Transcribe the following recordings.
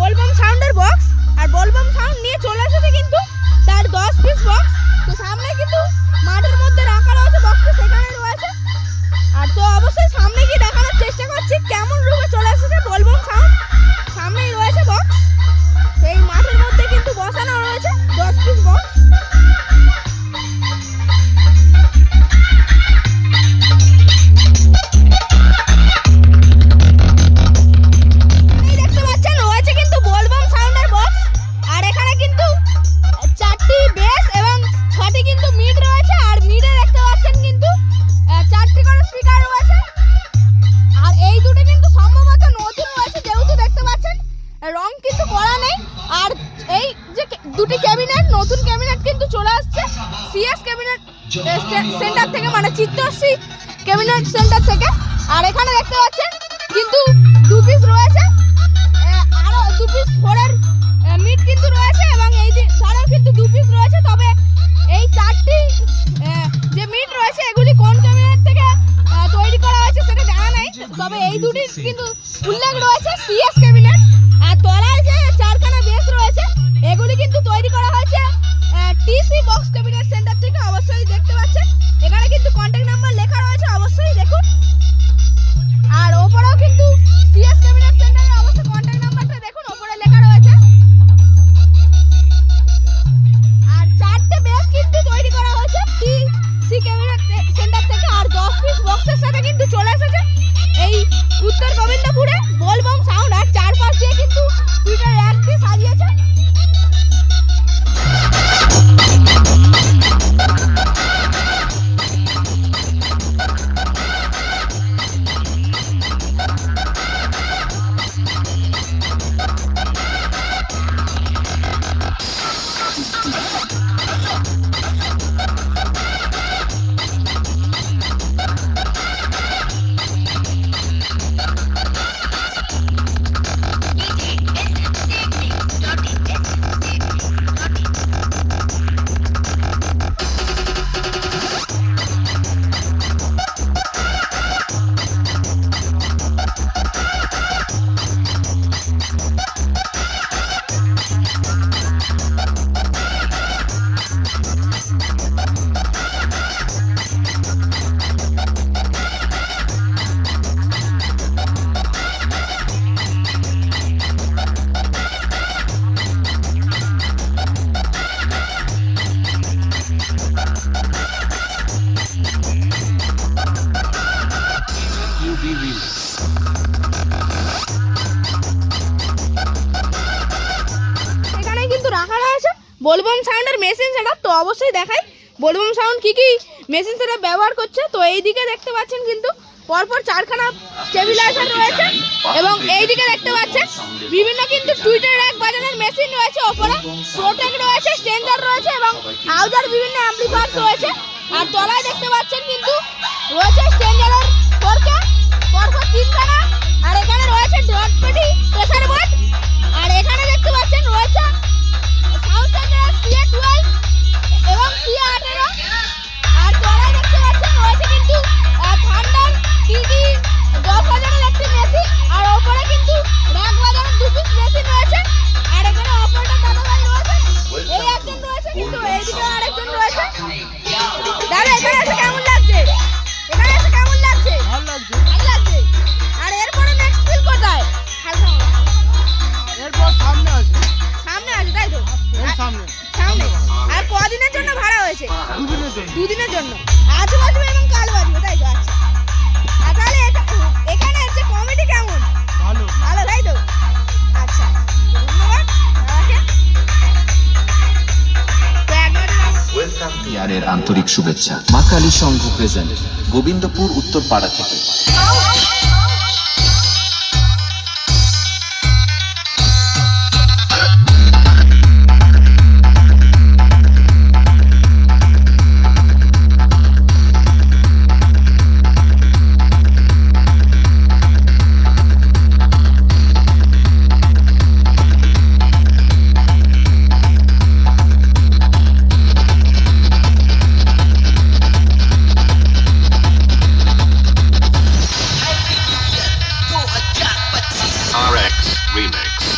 বলবম সাউন্ডের বক্স আর বলবম সাউন্ড নিয়ে চলে এসেছে কিন্তু তার দশ পিস বক্স তো সামনে কিন্তু সেন্টার থেকে মানে চিত্তশ্রী ক্যাবিনেট সেন্টার থেকে। আর এখানে দেখতে পাচ্ছেন কিন্তু বক্স কেবিনের সেন্টার থেকে অবশ্যই দেখতে পাচ্ছেন। এখানে কিন্তু কন্ট্যাক্ট নাম্বার বলবম সাউন্ডের মেশিন সেটা তো অবশ্যই দেখাই। বলবম সাউন্ড কি কি মেশিন সেটা ব্যবহার করছে? তো এই দিকে দেখতে পাচ্ছেন কিন্তু পরপর চারখানা স্টেবিলাইজার রয়েছে এবং এই দিকে দেখতে পাচ্ছেন বিভিন্ন কিন্তু টুইটার র্যাক বাজানোর মেশিন রয়েছে ওপরে। প্রোটেক রয়েছে স্ট্রেঞ্জার রয়েছে এবং আউজার বিভিন্ন অ্যাম্পলিফায়ার রয়েছে। আর তলায় দেখতে পাচ্ছেন কিন্তু রয়েছে স্ট্রেঞ্জারের ফোরকে পরপর তিনখানা। আর এখানে রয়েছে ডট পেটি প্রেসার বোর্ড আর ওপরে কিন্তু র্যাক বাজারের দু পিস মেশিন রয়েছে। আর এখানে অপারেটর দাদা ভাই রয়েছে। এই একজন রয়েছে কিন্তু এইদিকে আরেকজন রয়েছে। দাদা এখানে এসে কেমন লাগছে? এখানে এসে কেমন লাগছে? ভালো লাগছে। ভালো লাগছে। আর এরপরে নেক্সট ফিল কোথায়? এরপর সামনে আছে। সামনে আছে তাই তো? সামনে। সামনে। আর কদিনের জন্য ভাড়া হয়েছে? দুদিনের জন্য। দুদিনের জন্য। আজ বাজবে ওয়েলকাম আন্তরিক শুভেচ্ছা। মা কালী সংঘ প্রেজেন্ট গোবিন্দপুর উত্তরপাড়া থেকে।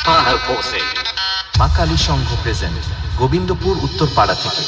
আর পৌঁছে। মা কালী সংঘ প্রেজেন্ট গোবিন্দপুর উত্তরপাড়া থেকে।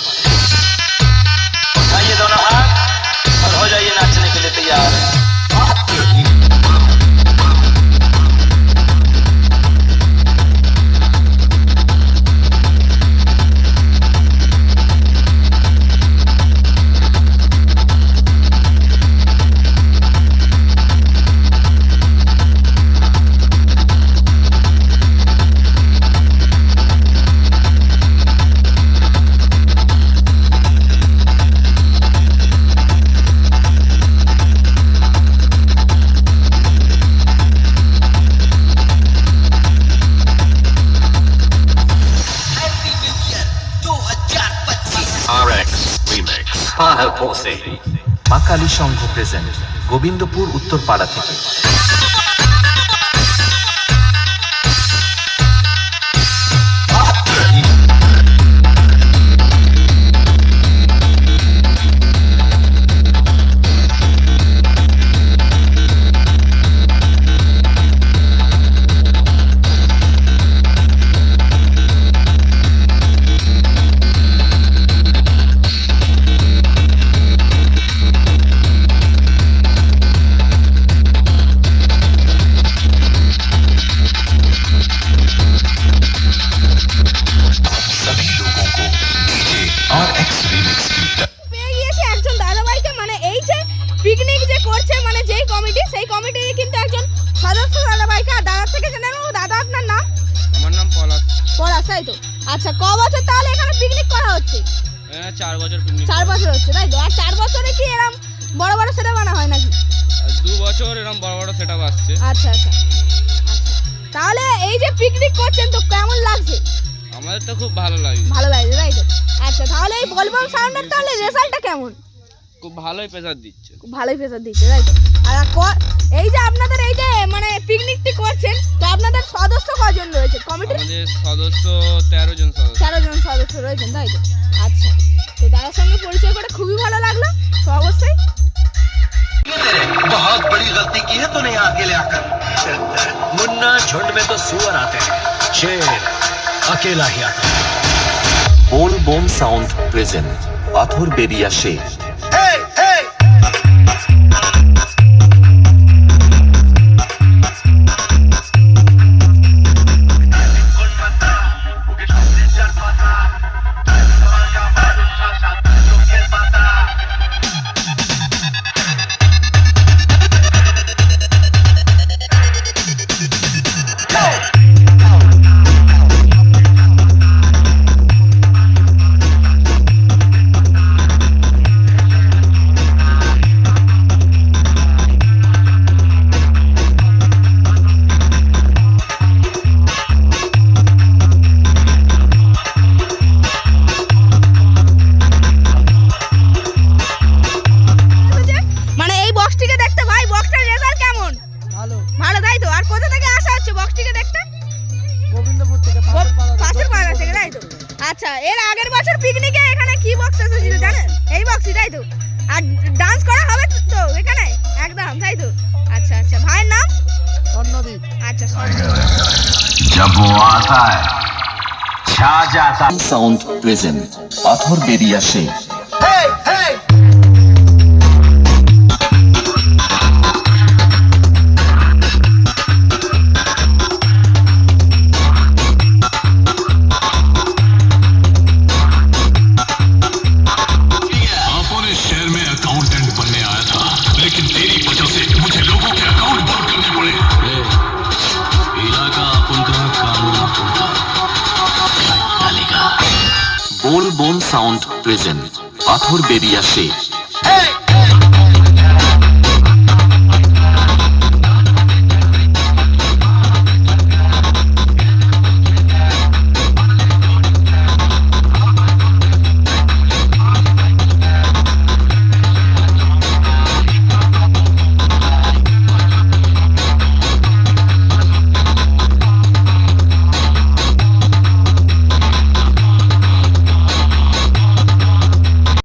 মা কালী সংঘ প্রেজেন্ট গোবিন্দপুর উত্তরপাড়া থেকে। তাই তো? আচ্ছা ক বছর তাহলে এখানে পিকনিক করা হচ্ছে? চার বছর পিকনিক চার বছর হচ্ছে তাই তো? আর চার বছরে কি এরম বড় বড় সেটা বানা হয় নাকি? দু বছর এরকম বড় বড় সেট আসছে। আচ্ছা আচ্ছা আচ্ছা। তাহলে এই যে পিকনিক করছেন তো কেমন লাগছে? আমাদের তো খুব ভালো লাগে। ভালো লাগছে তাই তো? আচ্ছা তাহলে এই বলবম সাউন্ডের তাহলে রেজাল্টটা কেমন? খুব ভালোই প্রেসার দিচ্ছে খুব ভালোই প্রেসার দিচ্ছে তাই তো আর ক- এই যে আপনাদের এই যে মানে পিকনিকটি করছেন তো আপনাদের সদস্য কজন রয়েছে কমিটির আমাদের সদস্য তেরো জন সদস্য তেরো জন সদস্য রয়েছেন তাই তো আচ্ছা তো দাদার সঙ্গে পরিচয় করে খুবই ভালো লাগলো তো অবশ্যই बहुत बड़ी गलती की है तूने यहाँ अकेले आकर मुन्ना झुंड में तो सुअर आते हैं शेर अकेला ही आता है বোল বোম সাউন্ড প্রেজেন্ট পাথর বেরিয়া আচ্ছা এর আগের বছর পিকনিকে এখানে কি বক্স এসেছিল জানেন? এই বক্সই তাই তো? আর ডান্স করা হবে তো এখানে? একদম তাই তো? আচ্ছা আচ্ছা ভাইয়ের নাম? স্বর্ণদীপ। আচ্ছা স্বর্ণদীপ সাউন্ড প্রেজেন্ট অথর বেরিয়াসে প্রেজেন্ট পাথর বেরিয়ে আসে!